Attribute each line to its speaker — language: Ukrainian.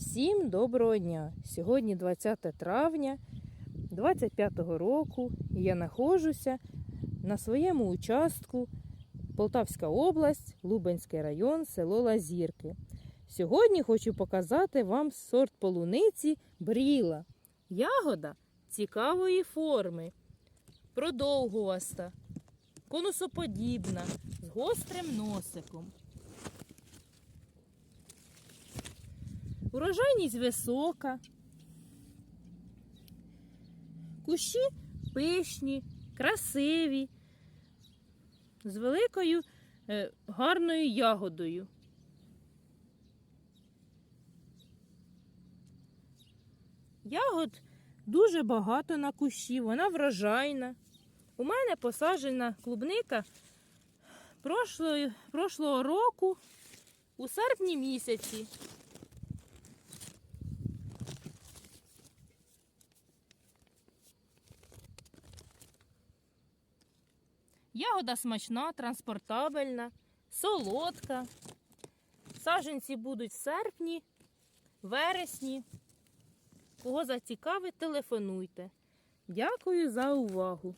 Speaker 1: Всім доброго дня! Сьогодні 20 травня 25-го року і я знаходжуся на своєму участку Полтавська область, Лубенський район, село Лазірки. Сьогодні хочу показати вам сорт полуниці бріла. Ягода цікавої форми, продовгуваста, конусоподібна, з гострим носиком. Урожайність висока. Кущі пишні, красиві, з великою е, гарною ягодою. Ягод дуже багато на кущі, вона врожайна. У мене посаджена клубника прошлого року у серпні місяці. Ягода смачна, транспортабельна, солодка. Саженці будуть в серпні, вересні. Кого зацікавить, телефонуйте. Дякую за увагу.